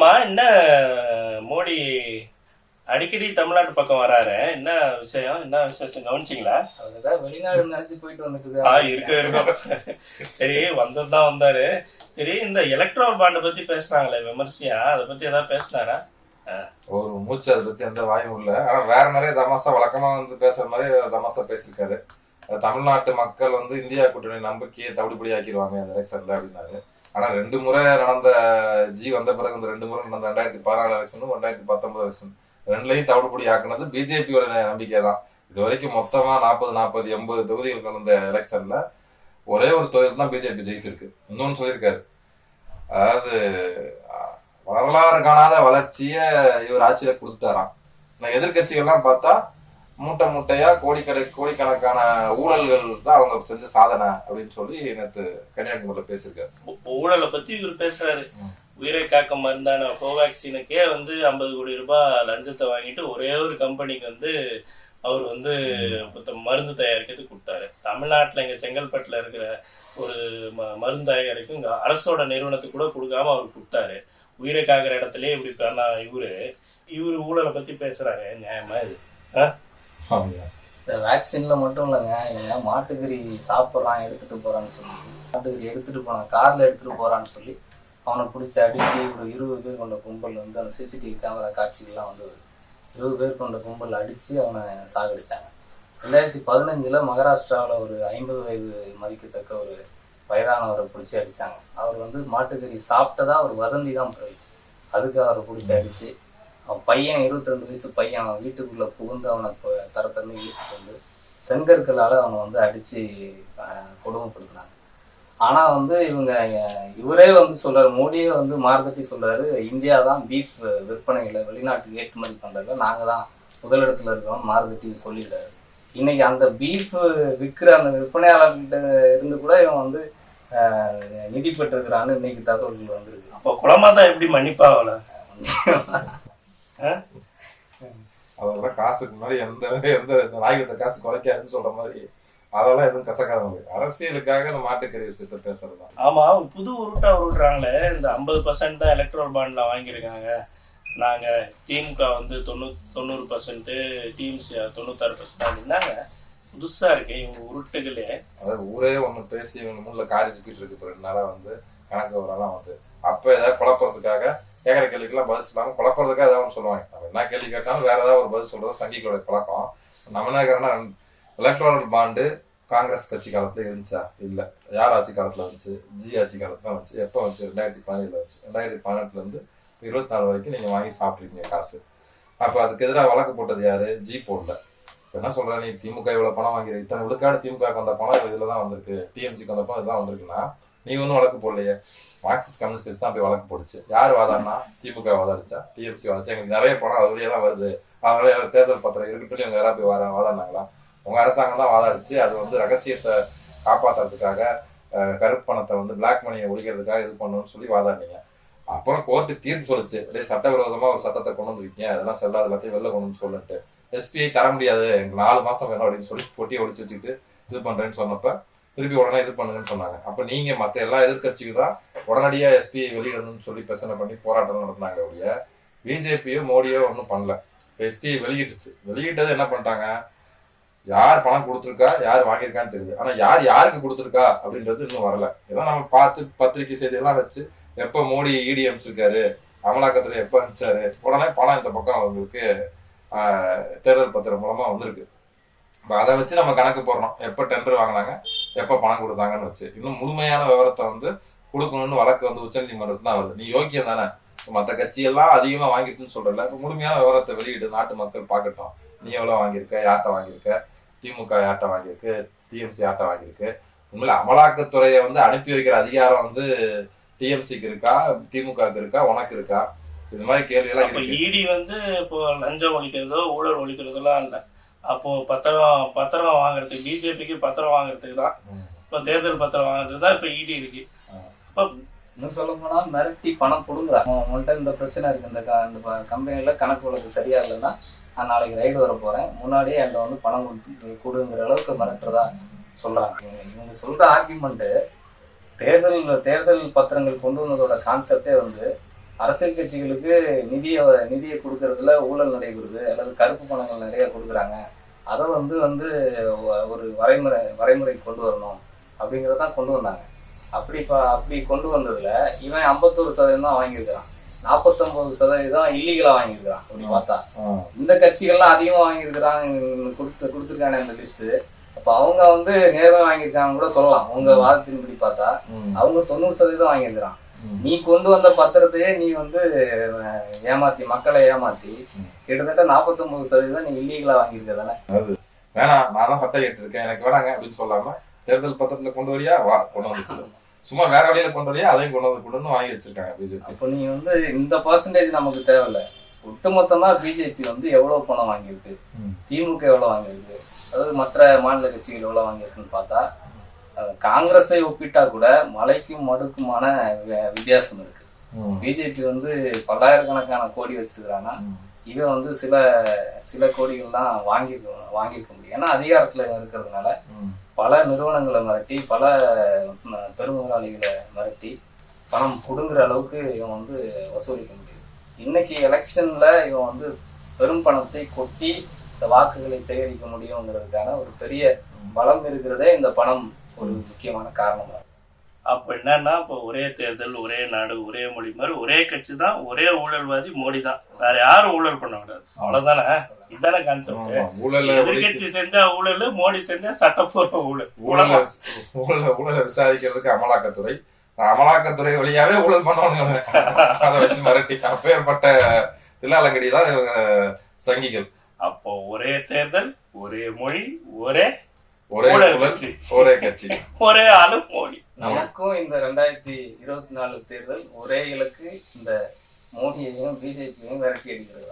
ஆமா என்ன மோடி அடிக்கடி தமிழ்நாட்டு பக்கம் வராரு. என்ன விஷயம்? என்ன விசேஷம்? கவனிச்சிங்களா? வெளிநாடு நினைச்சு போயிட்டு வந்துக்குது. ஆ இருக்கு இருக்கும் சரி வந்ததுதான் வந்தாரு. சரி இந்த எலக்ட்ரால் பாண்டை பத்தி பேசுறாங்களே விமர்சையா? அதை பத்தி ஏதாவது பேசினாரா? ஒரு மூச்சு அதை பத்தி எந்த வாயும் இல்ல. ஆனா வேற நிறைய தமாசா வழக்கமா வந்து பேசுற மாதிரி தமாசா பேசியிருக்காரு. தமிழ்நாட்டு மக்கள் வந்து இந்தியா கூட்டணி நம்பிக்கையை தவிடுபடி ஆக்கிடுவாங்க இந்த எலெக்ஷன்ல அப்படின்னாரு. ஆனா ரெண்டு முறை நடந்த ஜி வந்த பிறகு இந்த ரெண்டு முறை நடந்த ரெண்டாயிரத்தி பதினாலு எலெக்ஷனும் ரெண்டாயிரத்தி பத்தொன்பது எலெக்ஷன் ரெண்டுலையும் தவிடுபடி ஆக்குனது பிஜேபியோட நம்பிக்கை தான். இது வரைக்கும் மொத்தமா நாற்பது நாற்பது எண்பது தொகுதிகள் கலந்த எலெக்ஷன்ல ஒரே ஒரு தொகுதியில் தான் பிஜேபி ஜெயிச்சிருக்கு. இன்னொன்னு சொல்லியிருக்காரு. அதாவது வரலாறு காணாத வளர்ச்சியை இவர் ஆட்சியில கொடுத்துட்டாராம். நான் எதிர்கட்சிகள்லாம் பார்த்தா மூட்டை மூட்டையா கோடிக்கடை கோடிக்கணக்கான ஊழல்கள் தான் அவங்க செஞ்ச சாதனை அப்படின்னு சொல்லி நேற்று கன்னியாகுமரியில பேசியிருக்காரு. ஊழலை பத்தி இவர் பேசுறாரு. உயிரை காக்க மருந்தான கோவேக்சினுக்கே வந்து ஐம்பது கோடி ரூபாய் லஞ்சத்தை வாங்கிட்டு ஒரே ஒரு கம்பெனிக்கு வந்து அவர் வந்து மருந்து தயாரிக்கிறதுக்கு கொடுத்தாரு தமிழ்நாட்டில் இங்கே செங்கல்பட்டில் இருக்கிற ஒரு ம- மருந்து தயாரிக்கும் இங்கே அரசோட நிறுவனத்துக்கு கூட கொடுக்காம அவர் கொடுத்தாரு உயிரை காக்கிற இடத்துலயே இப்படி பண்ணா இவரு இவரு ஊழலை பத்தி பேசுறாரு. நியாயமா இது? ஆ? வேக்சின்ல மட்டும் இல்லைங்க இவங்க மாட்டுக்கறி சாப்பிட்றான் எடுத்துட்டு போறான்னு சொல்லி. மாட்டுக்கறி எடுத்துட்டு போனான் கார்ல எடுத்துட்டு போறான்னு சொல்லி அவனை பிடிச்சி அடிச்சு ஒரு இருபது பேர் கொண்ட கும்பல் வந்து அந்த சிசிடிவி கேமரா காட்சிகள்லாம் வந்தது. இருபது பேர் கொண்ட கும்பல் அடிச்சு அவனை சாகடிச்சாங்க. ரெண்டாயிரத்தி பதினஞ்சுல மகாராஷ்டிராவில் ஒரு ஐம்பது வயது மதிக்கத்தக்க ஒரு வயதானவரை பிடிச்சி அடிச்சாங்க. அவர் வந்து மாட்டுக்கறி சாப்பிட்டதா ஒரு வதந்தி தான் போயிடுச்சு அதுக்கு அவரை பிடிச்சி அடிச்சு அவன் பையன் இருபத்தி ரெண்டு வயசு பையன் அவன் வீட்டுக்குள்ள புகுந்து அவனை ப- தர தரன்னு இழுத்துட்டு வந்து செங்கற்களால அவனை வந்து அடிச்சு அஹ், கொடுமைப்படுத்தினாங்க. ஆனா வந்து இவங்க இவரே வந்து சொல்றாரு மோடியே வந்து மாறுதட்டி சொல்றாரு இந்தியா தான் பீஃப் விற்பனைகளை வெளிநாட்டுக்கு ஏற்றுமதி பண்றதுல நாங்க தான் முதலிடத்துல இருக்கோம் மாறுதட்டி சொல்லிடுறாரு. இன்னைக்கு அந்த பீஃப் விற்கிற அந்த விற்பனையாளர்கிட்ட இருந்து கூட இவன் வந்து நிதி பெற்றிருக்கிறான்னு இன்னைக்கு தகவல்கள் வந்திருக்கு. அப்போ குளமாதான் எப்படி மன்னிப்பாவல அதெல்லாம் காசுக்கு முன்னாடி எந்த எந்த நாய்கிட்ட காசு குறைக்காதுன்னு சொல்ற மாதிரி அதெல்லாம் எதுவும் கசக்காத அரசியலுக்காக இந்த மாட்டுக்கறி விஷயத்த பேசுறதுதான் ஆமா புது உருட்டா உருட்டுறாங்களே. இந்த ஐம்பது பர்சன்ட் தான் எலக்ட்ரல் பாண்ட்ல வாங்கியிருக்காங்க. நாங்க திமுக வந்து தொண்ணூ தொண்ணூறு பர்சன்ட் டிஎம்சி தொண்ணூத்தாறு பர்சன்ட் அப்படின்னாங்க புதுசா இருக்கு இவங்க உருட்டுகளே. அதாவது ஊரே ஒண்ணு பேசி இவங்க முன்னுல காரி சுத்திட்டு இருக்கு ரெண்டு நாளா வந்து கணக்கு வரலாம் வந்து. அப்ப ஏதாவது குழப்பறதுக்காக கேட்குற கேள்விக்கெல்லாம் பதில் சொல்லாமல் குழப்பறதுக்காக ஏதாவது ஒன்று சொல்லுவாங்க. நம்ம என்ன கேள்வி கேட்டாலும் வேற ஏதாவது ஒரு பதில் சொல்றது சங்கிகளோட பழக்கம். நம்ம என்ன கேட்கறோம்னா பாண்டு காங்கிரஸ் கட்சி காலத்துல இருந்துச்சா? இல்லை. யார் ஆட்சி காலத்துல வந்துச்சு? ஜி ஆட்சி காலத்துல வந்துச்சு. எப்போ வந்துச்சு? ரெண்டாயிரத்தி பதினேழுல வந்துச்சு. ரெண்டாயிரத்தி பதினெட்டுல இருந்து இருபத்தி நாலு வரைக்கும் நீங்க வாங்கி சாப்பிட்ருக்கீங்க காசு. அப்போ அதுக்கு எதிராக வழக்கு போட்டது யாரு? ஜி போடல. என்ன சொல்ற நீ? திமுக இவ்வளவு பணம் வாங்கி இத்தனை விழுக்காடு திமுக வந்த பணம் இதுல தான் வந்திருக்கு டிஎம்சிக்கு வந்த பணம் இதுதான் வந்திருக்குன்னா நீ ஒன்றும் வழக்கு போடலையே. மார்க்சிஸ்ட் கம்யூனிஸ்ட் கட்சி தான் போய் வழக்கு போடுச்சு யார் வாதாடினா? திமுக வாதாடிச்சா? டிஎம்சி வாதாடிச்சா? எங்களுக்கு நிறைய பணம் அது வழியாக தான் வருது. அதனால தேர்தல் பத்திரம் இருக்கட்டும் இவங்க யாராவது போய் வாதா வாதாடினாங்களா? உங்க அரசாங்கம் தான் வாதாடிச்சு. அது வந்து ரகசியத்தை காப்பாத்துறதுக்காக அஹ், கருப்பு பணத்தை வந்து பிளாக் மணியை ஒழிக்கிறதுக்காக இது பண்ணணும்னு சொல்லி வாதாடினீங்க. அப்புறம் கோர்ட்டு தீர்ப்பு சொல்லுச்சு. டேய் சட்டவிரோதமா ஒரு சட்டத்தை கொண்டு வந்திருக்கீங்க. அதெல்லாம் செல்லாத எல்லாத்தையும் வெளில கொண்டு வந்து சொல்லிட்டு எஸ்பிஐ தர முடியாது. எனக்கு நாலு மாசம் வேணும் அப்படின்னு சொல்லி பொட்டியை ஒழிச்சு வச்சுக்கிட்டு இது பண்றேன்னு சொன்னப்ப திருப்பி உடனே இது பண்ணுங்கன்னு சொன்னாங்க. அப்ப நீங்க மத்த எல்லா எதிர்க்கட்சிக்கும் தான் உடனடியா எஸ்பிஐ வெளியிடணும்னு சொல்லி பிரச்சனை பண்ணி போராட்டம் நடத்தினாங்க ஒழிய பிஜேபியோ மோடியோ ஒன்றும் பண்ணல. எஸ்பிஐ வெளியிட்டுச்சு. வெளியிட்டது என்ன பண்ணிட்டாங்க? யார் பணம் கொடுத்துருக்கா? யார் வாங்கியிருக்கான்னு தெரியுது. ஆனா யார் யாருக்கு கொடுத்துருக்கா அப்படின்றது இன்னும் வரல. ஏதோ நம்ம பார்த்து பத்திரிக்கை செய்தியெல்லாம் வச்சு எப்ப மோடி இடி அமைச்சிருக்காரு அமலாக்கத்துல எப்ப அனுப்பிச்சாரு உடனே பணம் இந்த பக்கம் அவங்களுக்கு ஆஹ், தேர்தல் பத்திரம் மூலமா வந்திருக்கு. அதை வச்சு நம்ம கணக்கு போடுறோம் எப்ப டெண்டர் வாங்கினாங்க எப்ப பணம் கொடுத்தாங்கன்னு வச்சு. இன்னும் முழுமையான விவரத்தை வந்து கொடுக்கணும்னு வழக்கு வந்து உச்சநீதிமன்றத்துல தான் வருது. நீ யோக்கியம் தானே? மத்த கட்சியெல்லாம் அதிகமா வாங்கிட்டுன்னு சொல்றல முழுமையான விவரத்தை வெளியிட்டு நாட்டு மக்கள் பார்க்கட்டும். நீ எவ்வளவு வாங்கியிருக்க? யார்கிட்ட வாங்கியிருக்க? திமுக யார்கிட்ட வாங்கியிருக்கு? டிஎம்சி யார்கிட்ட வாங்கியிருக்கு? உண்மையில அமலாக்கத்துறையை வந்து அனுப்பி வைக்கிற அதிகாரம் வந்து டிஎம்சிக்கு இருக்கா? திமுகவுக்கு இருக்கா? உனக்கு இருக்கா? இது மாதிரி கேள்வி எல்லாம் இடி வந்து இப்போ லஞ்சம் ஒழிக்கிறதோ ஊழல் ஒழிக்கிறதெல்லாம் இல்ல. அப்போ பத்திரம் பத்திரம் வாங்குறதுக்கு பிஜேபிக்கு பத்திரம் வாங்குறதுக்கு தான். இப்போ தேர்தல் பத்திரம் வாங்குறதுக்கு தான் இப்போ இடி இருக்கு. அப்ப இன்னும் சொல்ல போனா மிரட்டி பணம் கொடுங்குறாங்க உங்கள்கிட்ட இந்த பிரச்சனை இருக்கு. இந்த இந்த கம்பெனில கணக்கு வழக்கு சரியா இல்லைன்னா நான் நாளைக்கு ரைடு வர போறேன். முன்னாடியே என்கிட்ட வந்து பணம் கொடுத்து கொடுங்கிற அளவுக்கு மிரட்டுறதா சொல்றாங்க. இவங்க இவங்க சொல்ற ஆர்குமெண்ட் தேர்தல் தேர்தல் பத்திரங்கள் கொண்டு வந்ததோட கான்செப்டே வந்து அரசியல் கட்சிகளுக்கு நிதியை நிதியை கொடுக்கறதுல ஊழல் நடைபெறுது அல்லது கருப்பு பணங்கள் நிறைய கொடுக்குறாங்க. அதை வந்து வந்து ஒரு வரைமுறை வரைமுறை கொண்டு வரணும் அப்படிங்கிறத தான் கொண்டு வந்தாங்க. அப்படி இப்போ அப்படி கொண்டு வந்ததுல இவன் ஐம்பத்தோரு சதவீதம் தான் வாங்கியிருக்கிறான். நாற்பத்தொன்பது சதவீதம் இல்லீகலா வாங்கியிருக்கிறான் அப்படி பார்த்தா. இந்த கட்சிகள்லாம் அதிகமா வாங்கியிருக்கிறாங்க கொடுத்து கொடுத்துருக்கானே அந்த லிஸ்ட் அப்ப அவங்க வந்து நேர்மை வாங்கியிருக்காங்க கூட சொல்லலாம். உங்க வாதத்தின்படி பார்த்தா. அவங்க தொண்ணூறு சதவீதம் வாங்கியிருக்கிறான். நீ கொண்டு வந்த பத்திரத்தையே நீ வந்து ஏமாத்தி மக்களை ஏமாத்தி கிட்டத்தட்ட நாற்பத்தொன்பது சதவீதம் நீ இல்லீகலா வாங்கியிருக்க தானே வேணாம் நான் தான் பட்டை கேட்டு இருக்கேன் எனக்கு வேணாங்க அப்படின்னு சொல்லாம தேர்தல் பத்திரத்துல கொண்டு வரியா? வா கொண்டு வந்து சும்மா வேற வழியில கொண்டு வரியா? அதையும் கொண்டு வந்து கொடுன்னு வாங்கி வச்சிருக்காங்க பிஜேபி அப்போ நீ வந்து இந்த பர்சன்டேஜ் நமக்கு தேவையில்ல. ஒட்டுமொத்தமா பிஜேபி வந்து எவ்வளவு பணம் வாங்கியிருக்கு. திமுக எவ்வளவு வாங்கியிருக்கு? அதாவது மற்ற மாநில கட்சிகள் எவ்வளவு வாங்கியிருக்குன்னு பார்த்தா காங்கிரஸை ஒப்பிட்டா கூட மலைக்கும் மடுக்குமான வித்தியாசம் இருக்கு. பிஜேபி வந்து பல்லாயிரக்கணக்கான கோடி வச்சிருக்கிறாங்கன்னா இவன் வந்து சில சில கோடிகள் தான் வாங்கியிருக்க வாங்கியிருக்க முடியும். ஏன்னா அதிகாரத்துல இருக்கிறதுனால பல நிறுவனங்களை மிரட்டி பல பெருமுதலாளிகளை மிரட்டி பணம் புடுங்குற அளவுக்கு இவன் வந்து வசூலிக்க முடியுது. இன்னைக்கு எலெக்ஷன்ல இவன் வந்து பெரும் பணத்தை கொட்டி இந்த வாக்குகளை சேகரிக்க முடியுங்கிறதுக்கான ஒரு பெரிய பலம் இருக்கிறதே இந்த பணம் ஒரு முக்கியமான காரணமா. இருக்கு. அப்ப என்னன்னா இப்போ ஒரே தேர்தல் ஒரே நாடு ஒரே மொழி மாதிரி ஒரே கட்சி தான் ஒரே ஊழல்வாதி மோடி தான். வேற யாரும் ஊழல் பண்ண கூடாது. அவ்வளவுதானே? இதுதானே கான்செப்ட் ஊழல எதிர்கட்சி செஞ்சா ஊழல் மோடி செஞ்சா சட்டப்பூர்வ ஊழல். ஊழல ஊழல ஊழல விசாரிக்கிறதுக்கு அமலாக்கத்துறை அமலாக்கத்துறை வழியாவே ஊழல் பண்ணுவானுங்க. அதை வச்சு மிரட்டி அப்பேற்பட்ட தில்லாலங்கடி தான் இவங்க சங்கிகள். அப்போ ஒரே தேர்தல் ஒரே மொழி ஒரே ஒரே கட்சி. ஒரே கட்சி. ஒரே ஆளு மோடி. நமக்கும் இந்த ரெண்டாயிரத்தி இருபத்தி நாலு தேர்தல் ஒரே இலக்கு இந்த மோடியையும் பிஜேபியையும் விரட்டி அடிக்கிறது